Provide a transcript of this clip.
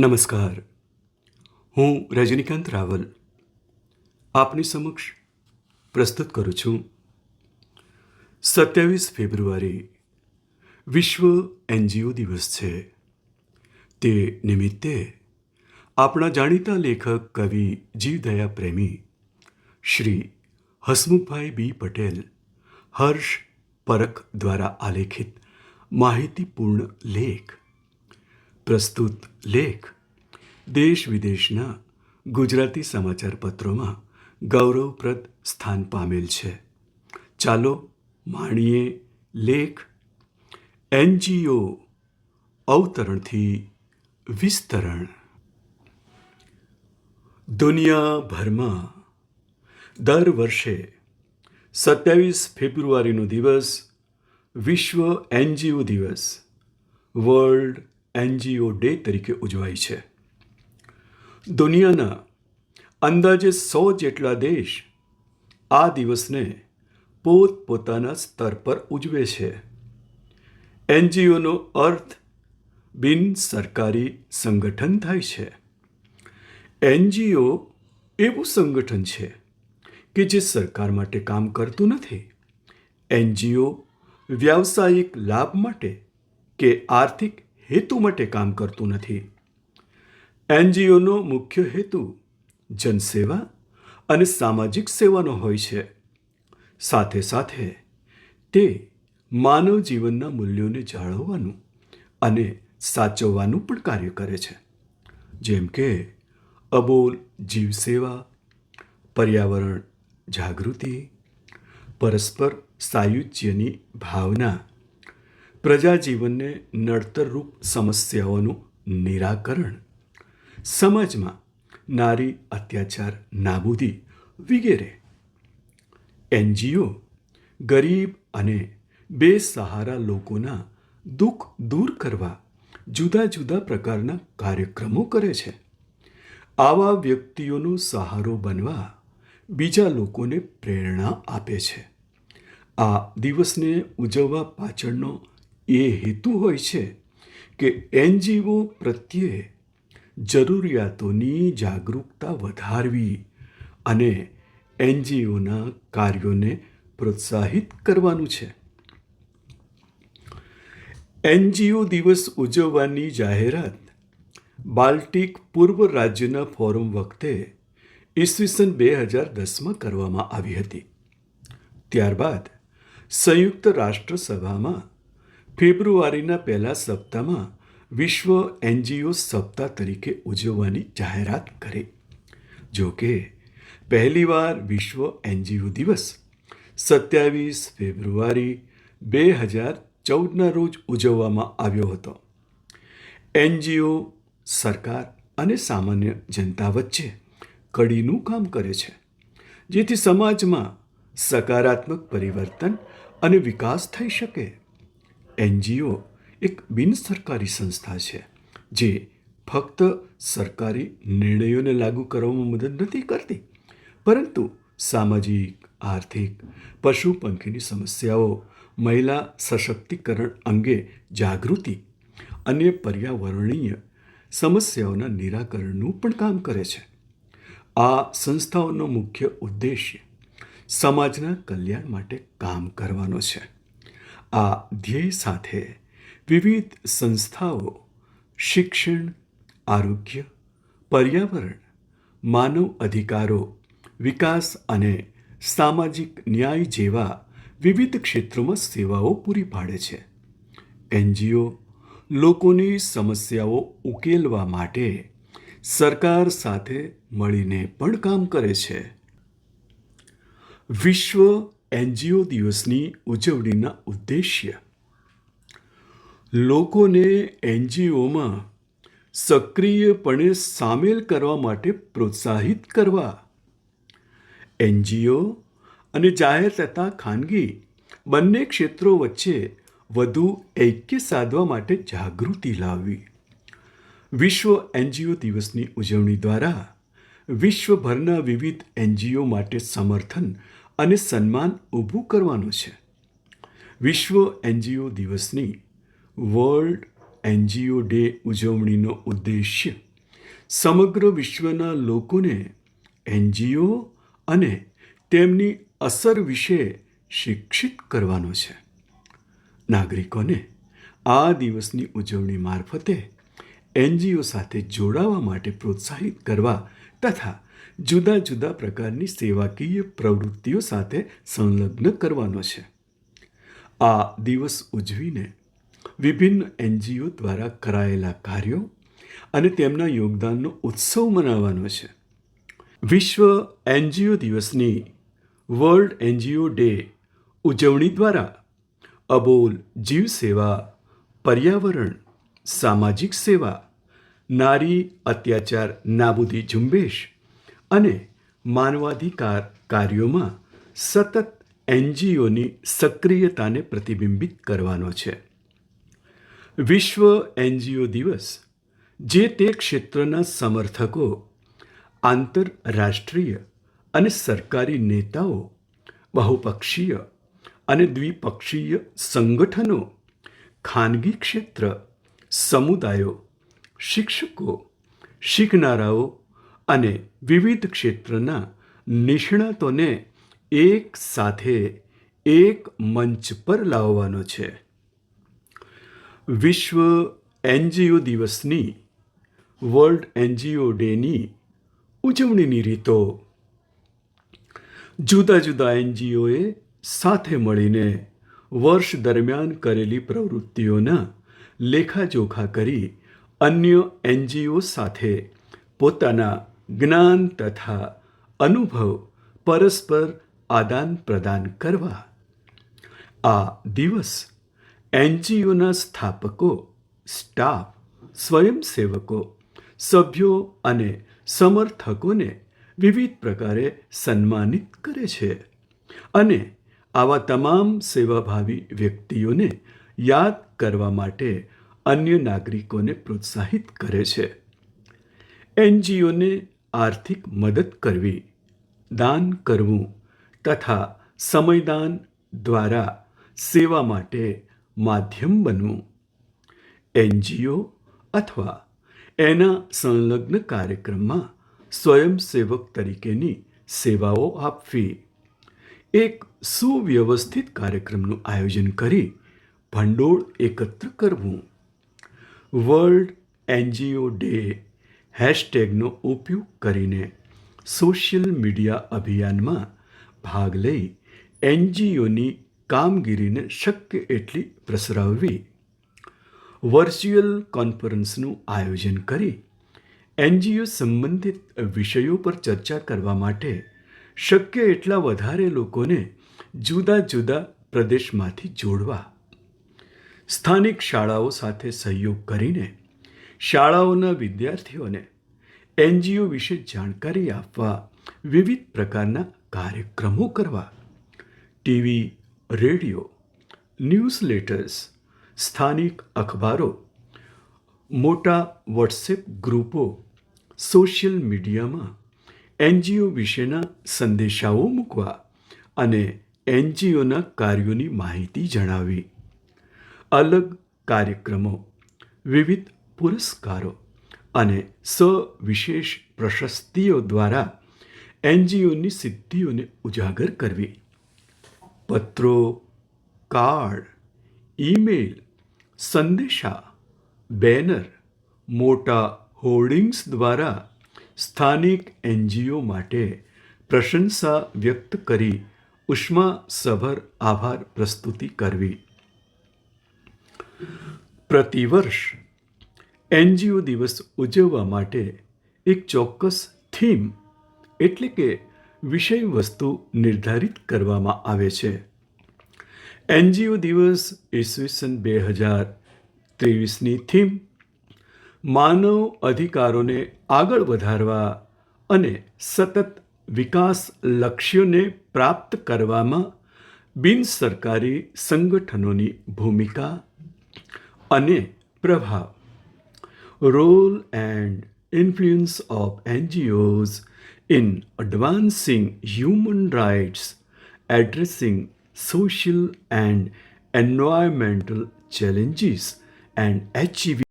નમસ્કાર. હું રજનીકાંત રાવલ આપની સમક્ષ પ્રસ્તુત કરું છું. સત્યાવીસ ફેબ્રુઆરી વિશ્વ એનજીઓ દિવસ છે. તે નિમિત્તે આપણા જાણીતા લેખક, કવિ, જીવદયા પ્રેમી શ્રી હસમુખભાઈ બી પટેલ હર્ષ પરખ દ્વારા આલેખિત માહિતીપૂર્ણ લેખ પ્રસ્તુત લેખ દેશ વિદેશના ગુજરાતી સમાચાર પત્રોમાં ગૌરવપ્રદ સ્થાન પામેલ છે. ચાલો માણીએ લેખ એનજીઓ અવતરણથી વિસ્તરણ. દુનિયાભરમાં દર વર્ષે સત્યાવીસ ફેબ્રુઆરીનો દિવસ વિશ્વ એનજીઓ દિવસ, વર્લ્ડ એનજીઓ ડે તરીકે ઉજવાય છે. દુનિયાના અંદાજે સો જેટલા દેશ આ દિવસને પોતપોતાના સ્તર પર ઉજવે છે. એનજીઓનો અર્થ બિન સરકારી સંગઠન થાય છે. એનજીઓ એવું સંગઠન છે કે જે સરકાર માટે કામ કરતું નથી. એનજીઓ વ્યાવસાયિક લાભ માટે કે આર્થિક હેતુ માટે કામ કરતું નથી. એનજીઓનો મુખ્ય હેતુ જનસેવા અને સામાજિક સેવાનો હોય છે. સાથે સાથે તે માનવ જીવનના મૂલ્યોને જાળવવાનું અને સાચવવાનું પણ કાર્ય કરે છે. જેમ કે અબોલ જીવસેવા, પર્યાવરણ જાગૃતિ, પરસ્પર સાયુજ્યની ભાવના પ્રજાજીવનને નડતરરૂપ સમસ્યાઓનું નિરાકરણ. સમાજમાં નારી અત્યાચાર, નાબૂદી વગેરે. એનજીઓ ગરીબ અને બેસહારા લોકોના દુઃખ દૂર કરવા જુદા જુદા પ્રકારના કાર્યક્રમો કરે છે. આવા વ્યક્તિઓનો સહારો બનવા બીજા લોકોને પ્રેરણા આપે છે. આ દિવસને ઉજવવા પાછળનો એ હેતુ હોય છે કે એનજીઓ પ્રત્યે જરૂરિયાતોની જાગરૂકતા વધારવી અને એનજીઓના કાર્યોને પ્રોત્સાહિત કરવાનું છે. એનજીઓ દિવસ ઉજવવાની જાહેરાત બાલ્ટિક પૂર્વ રાજ્યના ફોરમ વખતે ઈસવીસન બે હજાર દસમાં કરવામાં આવી હતી. ત્યારબાદ સંયુક્ત રાષ્ટ્ર સભામાં ફેબ્રુઆરીના પહેલા સપ્તાહમાં વિશ્વ એનજીઓ સપ્તાહ તરીકે ઉજવવાની જાહેરાત કરી. જો કે પહેલીવાર વિશ્વ એનજીઓ દિવસ સત્યાવીસ ફેબ્રુઆરી બે હજાર ચૌદના રોજ ઉજવવામાં આવ્યો હતો. એનજીઓ સરકાર અને સામાન્ય જનતા વચ્ચે કડીનું કામ કરે છે, જેથી સમાજમાં સકારાત્મક પરિવર્તન અને વિકાસ થઈ શકે. એનજીઓ એક બિન સરકારી સંસ્થા છે, જે ફક્ત સરકારી નિર્ણયોને લાગુ કરવામાં મદદ નથી કરતી. પરંતુ સામાજિક, આર્થિક, પશુ પંખીની સમસ્યાઓ, મહિલા સશક્તિકરણ અંગે જાગૃતિ અને પર્યાવરણીય સમસ્યાઓના નિરાકરણનું પણ કામ કરે છે. આ સંસ્થાઓનો મુખ્ય ઉદ્દેશ્ય સમાજના કલ્યાણ માટે કામ કરવાનો છે. આ ધ્યેય સાથે વિવિધ સંસ્થાઓ, શિક્ષણ, આરોગ્ય, પર્યાવરણ, માનવ અધિકારો, વિકાસ અને સામાજિક ન્યાય જેવા વિવિધ ક્ષેત્રોમાં સેવાઓ પૂરી પાડે છે. એનજીઓ લોકોની સમસ્યાઓ ઉકેલવા માટે સરકાર સાથે મળીને પણ કામ કરે છે. વિશ્વ એનજીઓ દિવસની ઉજવણીના ઉદ્દેશ્ય. લોકોને એનજીઓમાં સક્રિયપણે સામેલ કરવા માટે પ્રોત્સાહિત કરવા. એનજીઓ અને જાહેર તથા ખાનગી બંને ક્ષેત્રો વચ્ચે વધુ ઐક્ય સાધવા માટે જાગૃતિ લાવવી. વિશ્વ એનજીઓ દિવસની ઉજવણી દ્વારા વિશ્વભરના વિવિધ એનજીઓ માટે સમર્થન અને સન્માન ઊભું કરવાનું છે. વિશ્વ એનજીઓ દિવસની વર્લ્ડ એનજીઓ ડે ઉજવણીનો ઉદ્દેશ્ય સમગ્ર વિશ્વના લોકોને એનજીઓ અને તેમની અસર વિશે શિક્ષિત કરવાનો છે. નાગરિકોને આ દિવસની ઉજવણી મારફતે એનજીઓ સાથે જોડાવા માટે પ્રોત્સાહિત કરવા તથા જુદા જુદા પ્રકારની સેવાકીય પ્રવૃત્તિઓ સાથે સંલગ્ન કરવાનો છે. આ દિવસ ઉજવીને વિભિન્ન એનજીઓ દ્વારા કરાયેલા કાર્યો અને તેમના યોગદાનનો ઉત્સવ મનાવવાનો છે. વિશ્વ એનજીઓ દિવસની વર્લ્ડ એનજીઓ ડે ઉજવણી દ્વારા અબોલ જીવ સેવા પર્યાવરણ, સામાજિક સેવા નારી, અત્યાચાર, નાબૂદી ઝુંબેશ અને માનવાધિકાર કાર્યોમાં સતત એનજીઓની સક્રિયતાને પ્રતિબિંબિત કરવાનો છે. વિશ્વ એનજીઓ દિવસ, જે તે ક્ષેત્રના સમર્થકો, આંતરરાષ્ટ્રીય અને સરકારી નેતાઓ, બહુપક્ષીય અને દ્વિપક્ષીય સંગઠનો, ખાનગી ક્ષેત્ર, સમુદાયો શિક્ષકો, શીખનારાઓ અને વિવિધ ક્ષેત્રના નિષ્ણાતોને એક સાથે એક મંચ પર લાવવાનો છે. વિશ્વ એનજીઓ દિવસની, વર્લ્ડ એનજીઓ ડેની ઉજવણીની રીતો. જુદા જુદા એનજીઓએ સાથે મળીને વર્ષ દરમિયાન કરેલી પ્રવૃત્તિઓના લેખાજોખા કરી અન્ય એનજીઓ સાથે પોતાના જ્ઞાન તથા અનુભવ પરસ્પર આદાન પ્રદાન કરવા. આ દિવસ એનજીઓના સ્થાપકો, સ્ટાફ, સ્વયંસેવકો, સભ્યો અને સમર્થકોને વિવિધ પ્રકારે સન્માનિત કરે છે અને આવા તમામ સેવાભાવી વ્યક્તિઓને યાદ કરવા માટે અન્ય નાગરિકોને પ્રોત્સાહિત કરે છે. એનજીઓને આર્થિક મદદ કરવી, દાન કરવું તથા સમયદાન દ્વારા સેવા માટે માધ્યમ બનવું. એનજીઓ અથવા એના સંલગ્ન કાર્યક્રમમાં સ્વયંસેવક તરીકેની સેવાઓ આપવી. એક સુવ્યવસ્થિત કાર્યક્રમનું આયોજન કરી ભંડોળ એકત્ર કરવું. વર્લ્ડ એનજીઓ ડે હેશટેગનો ઉપયોગ કરીને સોશિયલ મીડિયા અભિયાનમાં ભાગ લઈ એનજીઓની કામગીરીને શક્ય એટલી પ્રસરાવવી, વર્ચ્યુઅલ કોન્ફરન્સનું આયોજન કરી એનજીઓ સંબંધિત વિષયો પર ચર્ચા કરવા માટે શક્ય એટલા વધારે લોકોને જુદા જુદા પ્રદેશમાંથી જોડવા સ્થાનિક શાળાઓ સાથે સહયોગ કરીને શાળાઓના વિદ્યાર્થીઓને એનજીઓ વિશે જાણકારી આપવા વિવિધ પ્રકારના કાર્યક્રમો કરવા, ટીવી, રેડિયો ન્યૂઝ લેટર્સ સ્થાનિક અખબારો, મોટા વોટ્સએપ ગ્રુપો, સોશિયલ મીડિયામાં એનજીઓ વિશેના સંદેશાઓ મૂકવા અને એનજીઓના કાર્યોની માહિતી જણાવવી અલગ કાર્યક્રમો, વિવિધ પુરસ્કારો અને સવિશેષ પ્રશસ્તિઓ દ્વારા એનજીઓની સિદ્ધિઓને ઉજાગર કરવી. પત્રો, કાર્ડ, ઈમેલ, સંદેશા, બેનર, મોટા હોર્ડિંગ્સ દ્વારા સ્થાનિક એનજીઓ માટે પ્રશંસા વ્યક્ત કરી ઉષ્માસભર આભાર પ્રસ્તુતિ કરવી. પ્રતિવર્ષ એનજીઓ દિવસ ઉજવવા માટે એક ચોક્કસ થીમ એટલે કે વિષય વસ્તુ નિર્ધારિત કરવામાં આવે છે. એનજીઓ દિવસ ઈસવીસન બે હજાર ત્રેવીસની થીમ માનવ અધિકારોને આગળ વધારવા અને સતત વિકાસ લક્ષ્યોને પ્રાપ્ત કરવામાં બિનસરકારી સંગઠનોની ભૂમિકા અને પ્રભાવ role and influence of NGOs in advancing human rights addressing social and environmental challenges and achieving